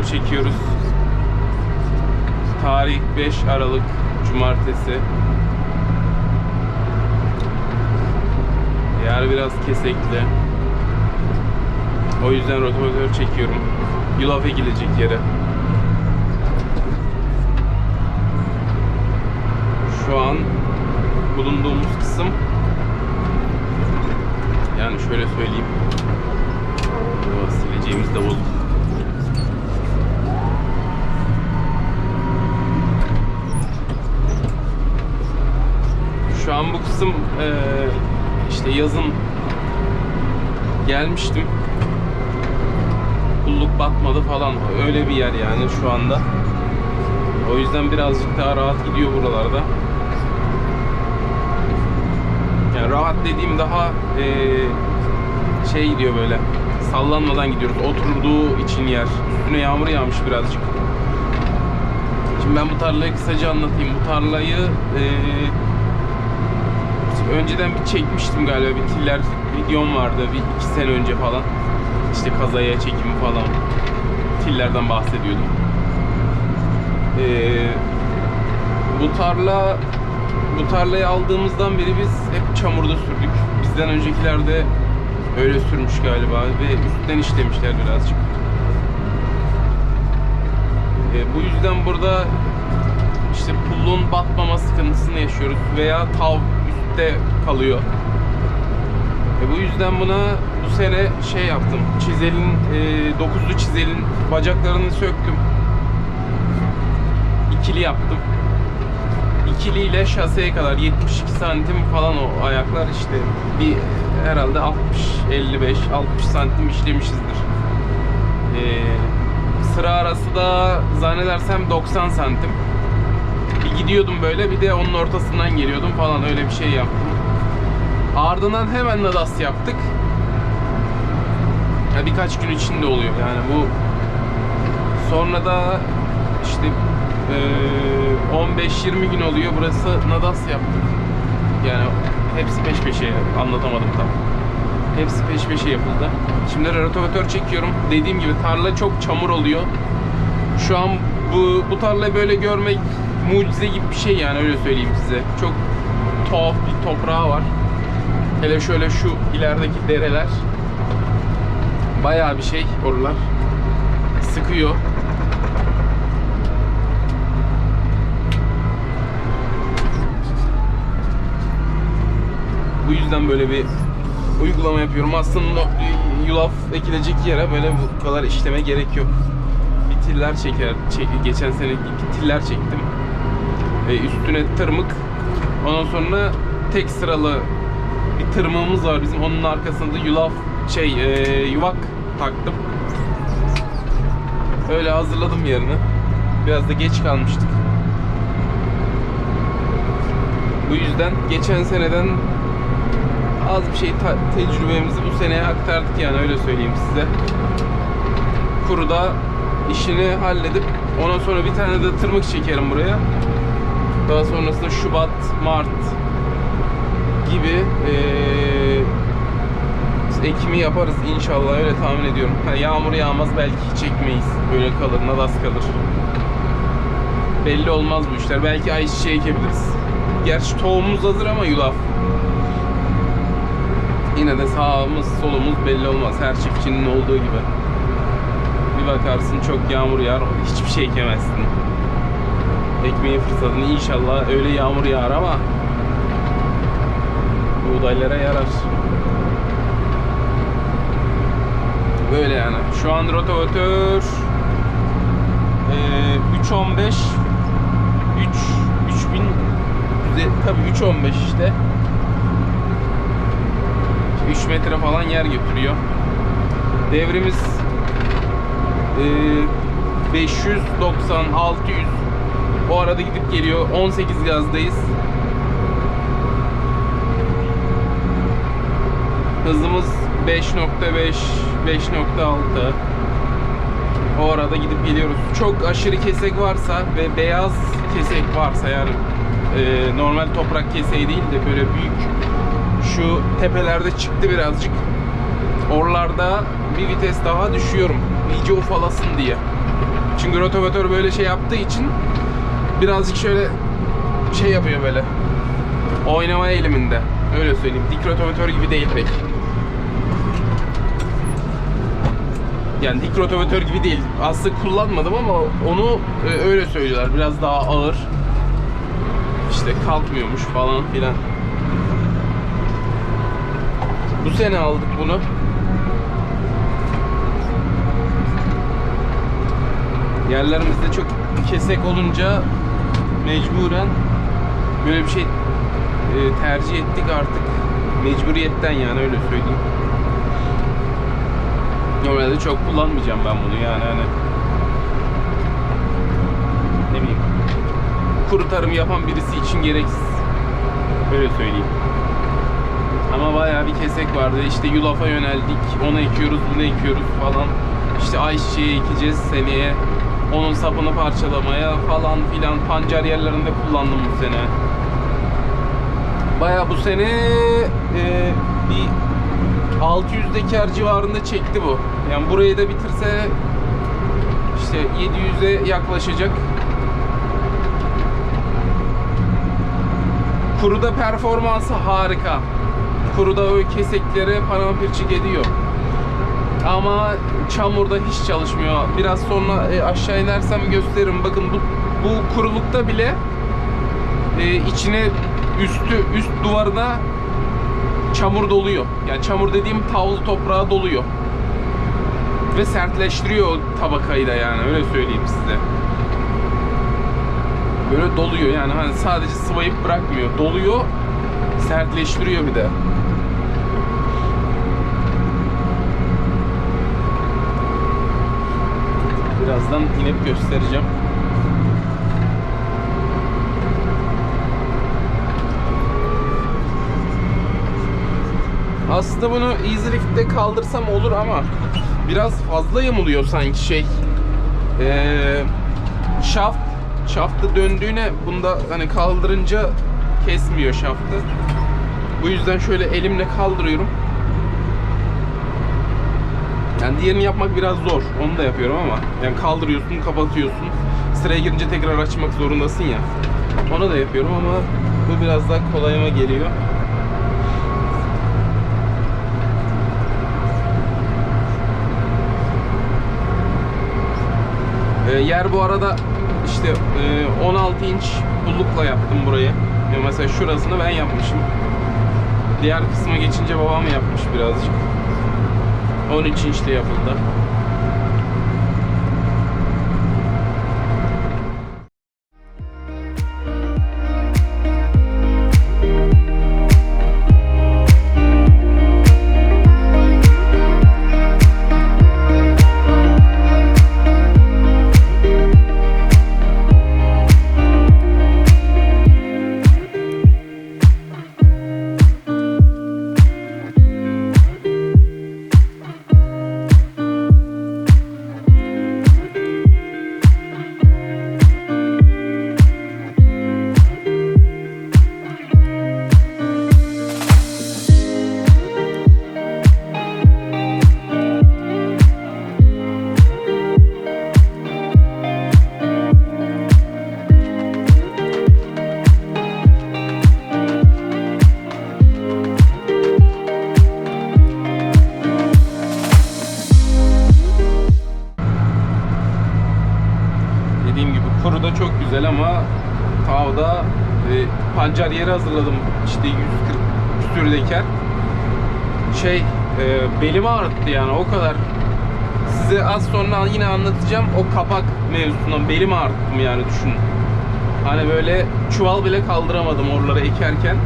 Rotavatör çekiyoruz. Tarih 5 Aralık Cumartesi. Yer biraz kesekli. O yüzden rotavatör çekiyorum. Yulaf ekilecek yere. Şu an bulunduğumuz kısım yani şöyle söyleyeyim. Sileceğimiz davul. An bu kısım eee, işte yazın gelmiştim. Kulluk batmadı falan. Öyle bir yer yani şu anda. O yüzden birazcık daha rahat gidiyor buralarda. Yani rahat dediğim daha eee, şey gidiyor böyle. Sallanmadan gidiyoruz. Oturduğu için yer. Üstüne yağmur yağmış birazcık. Şimdi ben bu tarlayı kısaca anlatayım. Bu tarlayı eee, önceden bir çekmiştim galiba. Bir tiller videom vardı. Bir iki sene önce falan. İşte kazaya çekimi falan. Tillerden bahsediyordum. Eee, bu tarla bu tarlayı aldığımızdan beri biz hep çamurda sürdük. Bizden öncekiler de öyle sürmüş galiba ve üstten işlemişler birazcık. E, bu yüzden burada işte pullun batmama sıkıntısını yaşıyoruz veya tav üstte kalıyor. E, bu yüzden buna bu sene şey yaptım. Çizelin, e, dokuzlu çizelin bacaklarını söktüm. İkili yaptım ikiliyle şaseye kadar 72 santim falan o ayaklar işte bir herhalde 60 55 60 santim işlemişizdir. Ee, sıra arası da zannedersem 90 santim. Bir gidiyordum böyle bir de onun ortasından geliyordum falan öyle bir şey yaptım. Ardından hemen nadas yaptık. Ya birkaç gün içinde oluyor yani bu sonra da işte eee, 15-20 gün oluyor. Burası Nadas yaptık. Yani hepsi peş peşe anlatamadım tam. Hepsi peş peşe yapıldı. Şimdi rotavatör çekiyorum. Dediğim gibi tarla çok çamur oluyor. Şu an bu bu tarlayı böyle görmek mucize gibi bir şey yani öyle söyleyeyim size. Çok tuhaf bir toprağı var. Hele şöyle şu ilerideki dereler. Bayağı bir şey oralar. Sıkıyor. Bu yüzden böyle bir uygulama yapıyorum. Aslında yulaf ekilecek yere böyle bu kadar işleme gerek yok. Bir tiller çeker, çek- geçen sene bir tiller çektim. E, üstüne tırmık. Ondan sonra tek sıralı bir tırmığımız var bizim. Onun arkasında da yulaf şey e, yuvak taktım. Öyle hazırladım yerini. Biraz da geç kalmıştık. Bu yüzden geçen seneden az bir şey tecrübemizi bu seneye aktardık yani öyle söyleyeyim size. Kuruda işini halledip ondan sonra bir tane de tırmık çekerim buraya. Daha sonrasında Şubat, Mart gibi eee ekimi yaparız inşallah öyle tahmin ediyorum. Ha, yağmur yağmaz belki hiç çekmeyiz. Böyle kalır, nadas kalır. Belli olmaz bu işler. Belki ayçiçeği ekebiliriz. Gerçi tohumumuz hazır ama yulaf. Yine de sağımız solumuz belli olmaz. Her çiftçinin olduğu gibi. Bir bakarsın çok yağmur yağar, hiçbir şey ekemezsin. Ekmeği fırsatını inşallah öyle yağmur yağar ama buğdaylara yarar. Böyle yani. Şu an rotavatör eee 3.15 3 3000 tabii 3.15 işte 3 metre falan yer götürüyor. Devrimiz eee 590 600 o arada gidip geliyor. 18 gazdayız. Hızımız 5.5 5.6 o arada gidip geliyoruz. Çok aşırı kesek varsa ve beyaz kesek varsa yani e, normal toprak keseği değil de böyle büyük şu tepelerde çıktı birazcık. Oralarda bir vites daha düşüyorum. iyice ufalasın diye. Çünkü rotavatör böyle şey yaptığı için birazcık şöyle şey yapıyor böyle. Oynama eğiliminde. Öyle söyleyeyim. Dik rotavatör gibi değil pek. Yani dik rotavatör gibi değil. Aslında kullanmadım ama onu e, öyle söylüyorlar. Biraz daha ağır. İşte kalkmıyormuş falan filan. Bu sene aldık bunu. Yerlerimizde çok kesek olunca mecburen böyle bir şey e, tercih ettik artık. Mecburiyetten yani öyle söyleyeyim. Normalde çok kullanmayacağım ben bunu yani hani ne bileyim kuru tarım yapan birisi için gereksiz. Öyle söyleyeyim. Ama bayağı bir kesek vardı. İşte yulafa yöneldik. Onu ekiyoruz, bunu ekiyoruz falan. İşte ayçiçeği ekeceğiz seneye. Onun sapını parçalamaya falan filan pancar yerlerinde kullandım bu sene. Bayağı bu sene e, bir 600 dekar civarında çekti bu. Yani burayı da bitirse işte 700'e yaklaşacak. Kuruda performansı harika. Kuruda o kesekleri paramparçık ediyor. Ama çamurda hiç çalışmıyor. Biraz sonra e, aşağı inersem gösteririm. Bakın bu, bu kurulukta bile e, içine üstü üst duvarına çamur doluyor. Yani çamur dediğim tavlı toprağa doluyor. Ve sertleştiriyor tabakayı da yani öyle söyleyeyim size. Böyle doluyor yani hani sadece sıvayıp bırakmıyor. Doluyor, sertleştiriyor bir de. Birazdan inip göstereceğim. Aslında bunu Easy Lift'te kaldırsam olur ama biraz fazla yamuluyor sanki şey. Ee, şaft, şaftı döndüğüne bunda hani kaldırınca kesmiyor şaftı. Bu yüzden şöyle elimle kaldırıyorum. Yani diğerini yapmak biraz zor. Onu da yapıyorum ama yani kaldırıyorsun, kapatıyorsun. Sıraya girince tekrar açmak zorundasın ya. Onu da yapıyorum ama bu biraz daha kolayıma geliyor. Ee, yer bu arada işte e, 16 inç pullukla yaptım burayı. Yani mesela şurasını ben yapmışım. Diğer kısma geçince babam yapmış birazcık. 13 inçli yapıldı. Kuru da çok güzel ama tavada e, pancar yeri hazırladım. İşte 140 küsür. Şey e, belimi ağrıttı yani o kadar. Size az sonra yine anlatacağım o kapak mevzusundan belimi ağrıttım yani düşünün. Hani böyle çuval bile kaldıramadım oraları ekerken.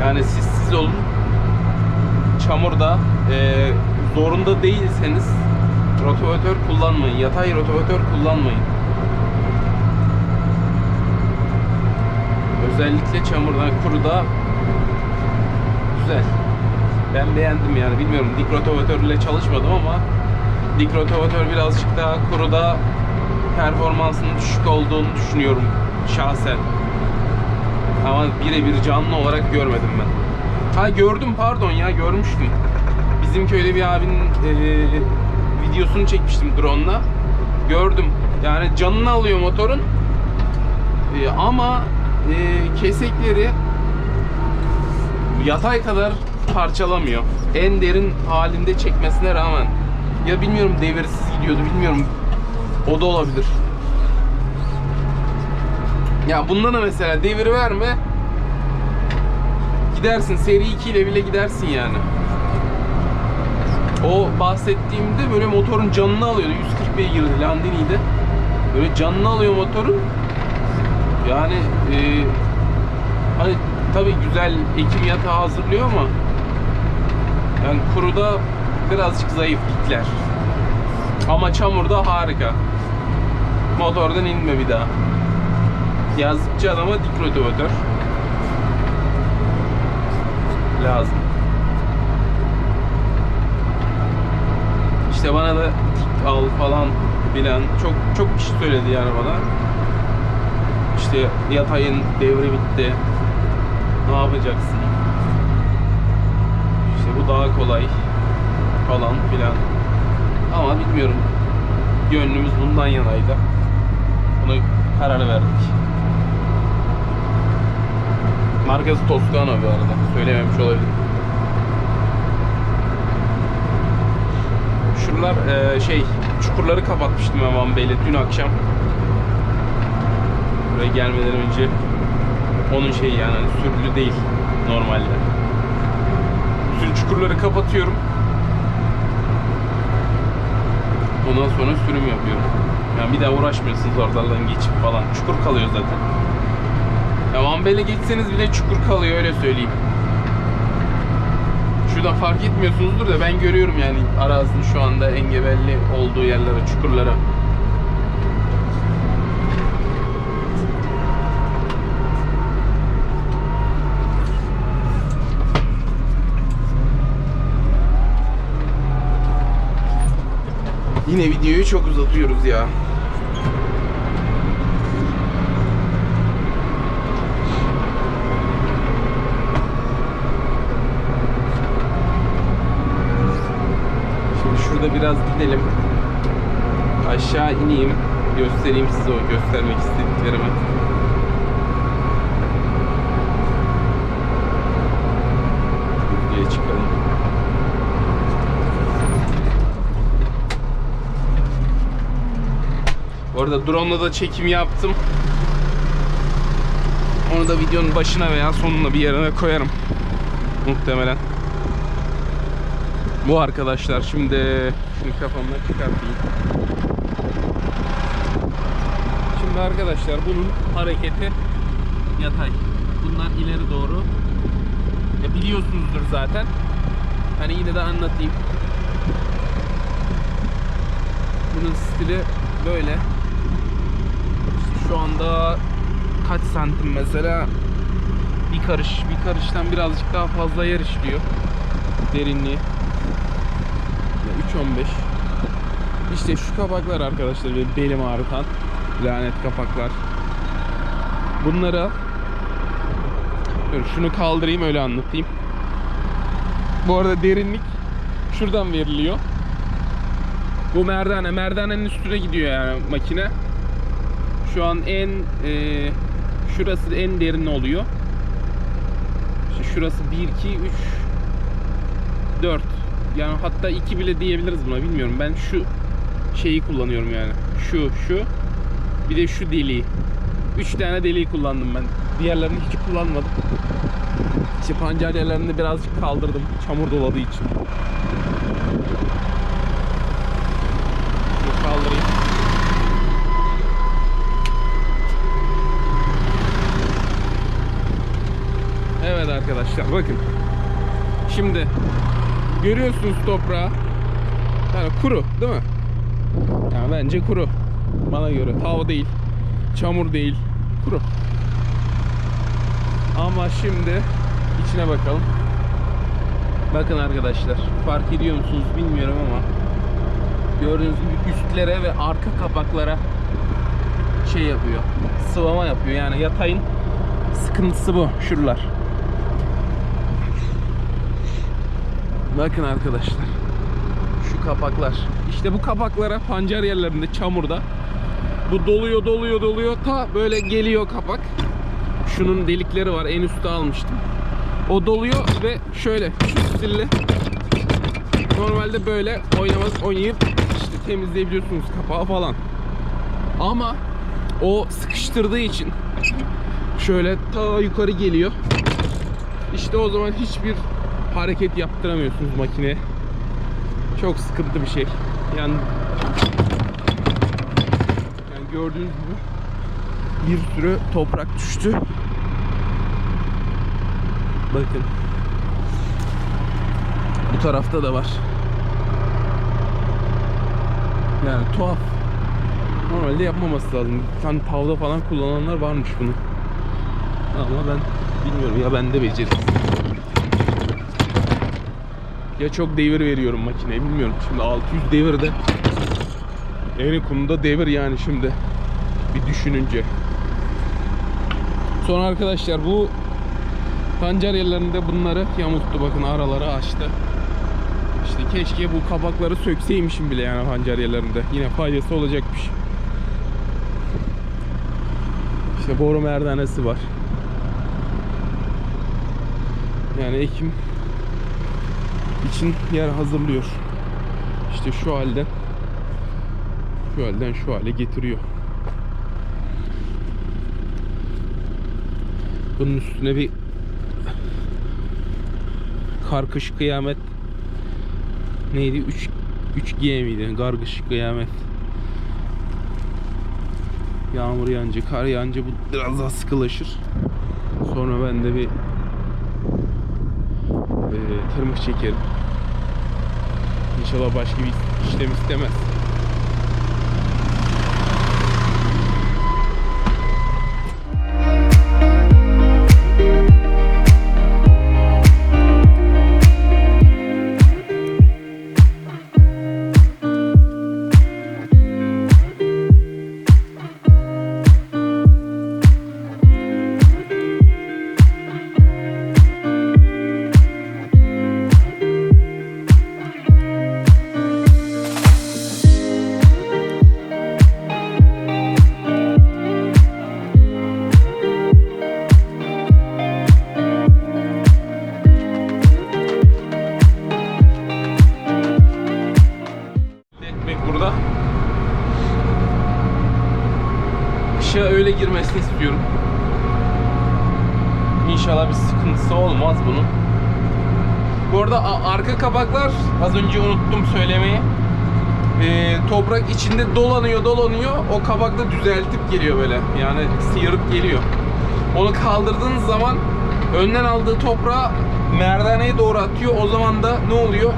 Yani siz siz olun. Çamurda e, zorunda değilseniz rotavatör kullanmayın. Yatay rotavatör kullanmayın. Özellikle çamurda, kuruda güzel. Ben beğendim yani. Bilmiyorum dik rotavatörle çalışmadım ama dik rotavatör birazcık daha kuruda performansının düşük olduğunu düşünüyorum şahsen. Ama birebir canlı olarak görmedim ben. Ha gördüm pardon ya görmüştüm. Bizim köyde bir abinin videosunu çekmiştim drone'la. Gördüm. Yani canını alıyor motorun. E, ama e, kesekleri yatay kadar parçalamıyor. En derin halinde çekmesine rağmen. Ya bilmiyorum devirsiz gidiyordu bilmiyorum. O da olabilir. Ya bunda da mesela devir verme gidersin seri 2 ile bile gidersin yani. O bahsettiğimde böyle motorun canını alıyordu. 140 beygirdi Landini'de. Böyle canını alıyor motorun. Yani e, hani tabii güzel ekim yatağı hazırlıyor ama yani kuruda birazcık zayıf dikler. Ama çamurda harika. Motordan inme bir daha. Yazdıkça adama dik rotavatör lazım. İşte bana da dik al falan bilen çok çok kişi söyledi yani bana. İşte yatayın devri bitti. Ne yapacaksın? İşte bu daha kolay falan filan. Ama bilmiyorum. Gönlümüz bundan yanaydı. Buna karar verdik. Markası Toscano bu arada. Söylememiş olabilirim. Şuralar e, şey çukurları kapatmıştım ben Van Bey'le dün akşam. Buraya gelmeden önce onun şeyi yani hani sürülü değil normalde. Bütün çukurları kapatıyorum. Ondan sonra sürüm yapıyorum. Yani bir daha uğraşmıyorsunuz oralardan geçip falan. Çukur kalıyor zaten. Ya Van geçseniz bile çukur kalıyor öyle söyleyeyim. Şurada fark etmiyorsunuzdur da ben görüyorum yani arazinin şu anda engebelli olduğu yerlere, çukurlara. Yine videoyu çok uzatıyoruz ya. Şimdi şurada biraz gidelim. Aşağı ineyim. Göstereyim size o göstermek istediklerimi. Diye çıkalım. Bu arada drone'la da çekim yaptım. Onu da videonun başına veya sonuna bir yerine koyarım. Muhtemelen. Bu arkadaşlar şimdi şunu kafamdan çıkartayım. Şimdi arkadaşlar bunun hareketi yatay. Bunlar ileri doğru. Ya biliyorsunuzdur zaten. Hani yine de anlatayım. Bunun stili böyle. İşte şu anda kaç santim mesela? Bir karış, bir karıştan birazcık daha fazla yer işliyor. Derinliği. 3.15 İşte şu kapaklar arkadaşlar benim belim ağrıtan lanet kapaklar. Bunlara şunu kaldırayım öyle anlatayım. Bu arada derinlik şuradan veriliyor. Bu merdane, merdanenin üstüne gidiyor yani makine. Şu an en e, şurası en derin oluyor. İşte şurası 1 2 3 4 yani hatta iki bile diyebiliriz buna bilmiyorum. Ben şu şeyi kullanıyorum yani. Şu, şu. Bir de şu deliği. Üç tane deliği kullandım ben. Diğerlerini hiç kullanmadım. İşte pancar yerlerini birazcık kaldırdım. Çamur doladığı için. Evet arkadaşlar bakın. Şimdi Görüyorsunuz toprağı. Yani kuru değil mi? Yani bence kuru. Bana göre. Tav değil. Çamur değil. Kuru. Ama şimdi içine bakalım. Bakın arkadaşlar. Fark ediyor musunuz bilmiyorum ama gördüğünüz gibi üstlere ve arka kapaklara şey yapıyor. Sıvama yapıyor. Yani yatayın sıkıntısı bu. Şuralar. Bakın arkadaşlar. Şu kapaklar. İşte bu kapaklara pancar yerlerinde çamurda bu doluyor doluyor doluyor ta böyle geliyor kapak. Şunun delikleri var en üstte almıştım. O doluyor ve şöyle şu stille normalde böyle oynamaz oynayıp işte temizleyebiliyorsunuz kapağı falan. Ama o sıkıştırdığı için şöyle ta yukarı geliyor. İşte o zaman hiçbir hareket yaptıramıyorsunuz makineye. Çok sıkıntı bir şey. Yani yani gördüğünüz gibi bir sürü toprak düştü. Bakın. Bu tarafta da var. Yani tuhaf. Normalde yapmaması lazım. Hani tavda falan kullananlar varmış bunu. Ama ben bilmiyorum ya bende beceri. Ya çok devir veriyorum makineye bilmiyorum. Şimdi 600 devirde Eni konuda devir yani şimdi. Bir düşününce. Sonra arkadaşlar bu pancar yerlerinde bunları yamulttu bakın araları açtı. İşte keşke bu kabakları sökseymişim bile yani pancar yerlerinde. Yine faydası olacakmış. İşte boru merdanesi var. Yani ekim için yer hazırlıyor. İşte şu halden şu halden şu hale getiriyor. Bunun üstüne bir karkış kıyamet neydi? 3 3 G miydi? Gargış kıyamet. Yağmur yağınca, kar yağınca bu biraz daha sıkılaşır. Sonra ben de bir e, tırmık çekerim. İnşallah başka bir işlem istemez. Az önce unuttum söylemeyi. Ee, toprak içinde dolanıyor dolanıyor o kabakta düzeltip geliyor böyle yani sıyırıp geliyor. Onu kaldırdığınız zaman önden aldığı toprağı merdaneye doğru atıyor. O zaman da ne oluyor?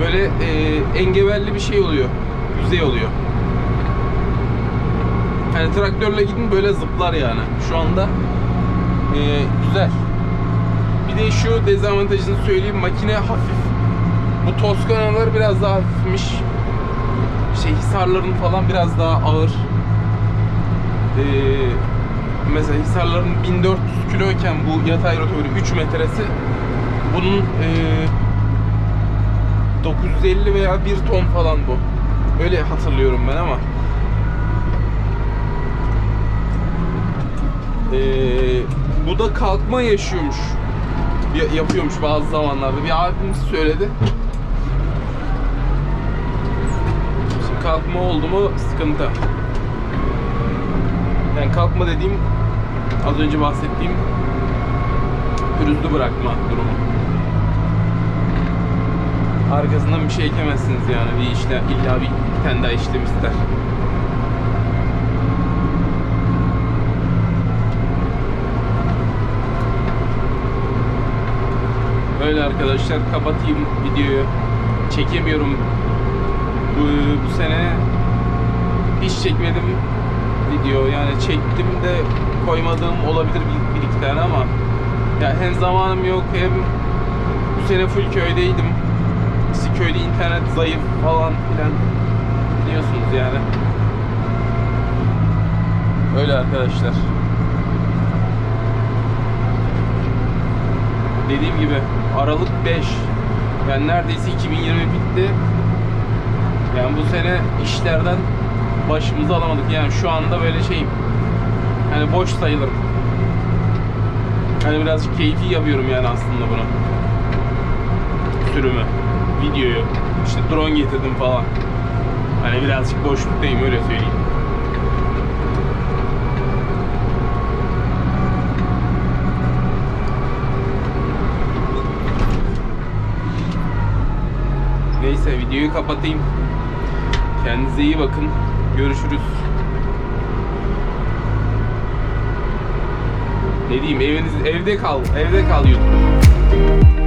Böyle e, engebelli bir şey oluyor. Yüzey oluyor. Yani traktörle gidin böyle zıplar yani. Şu anda e, güzel. Bir de şu dezavantajını söyleyeyim. Makine hafif. Bu Toskana'lar biraz daha hafifmiş. Şey hisarların falan biraz daha ağır. Ee, mesela hisarların 1400 kiloyken bu yatay rotörü 3 metresi bunun ee, 950 veya 1 ton falan bu. Öyle hatırlıyorum ben ama. Ee, bu da kalkma yaşıyormuş. Ya- Yapıyormuş bazı zamanlarda. Bir abimiz söyledi. Şimdi kalkma oldu mu sıkıntı. Yani kalkma dediğim az önce bahsettiğim pürüzlü bırakma durumu. Arkasından bir şey ekemezsiniz yani bir işlem illa bir tane işlem ister. Öyle arkadaşlar kapatayım videoyu. Çekemiyorum. Bu, bu sene hiç çekmedim video yani çektim de koymadığım olabilir bir, bir iki tane ama ya hem zamanım yok hem bu sene full köydeydim. İşte köyde internet zayıf falan filan biliyorsunuz yani. Öyle arkadaşlar. Dediğim gibi Aralık 5 Yani neredeyse 2020 bitti. Yani bu sene işlerden başımızı alamadık. Yani şu anda böyle şeyim. Hani boş sayılırım. Hani birazcık keyfi yapıyorum yani aslında bunu. Sürümü, videoyu. İşte drone getirdim falan. Hani birazcık boşluktayım öyle söyleyeyim. Neyse videoyu kapatayım. Kendinize iyi bakın. Görüşürüz. Ne diyeyim eviniz evde kal. Evde kal YouTube.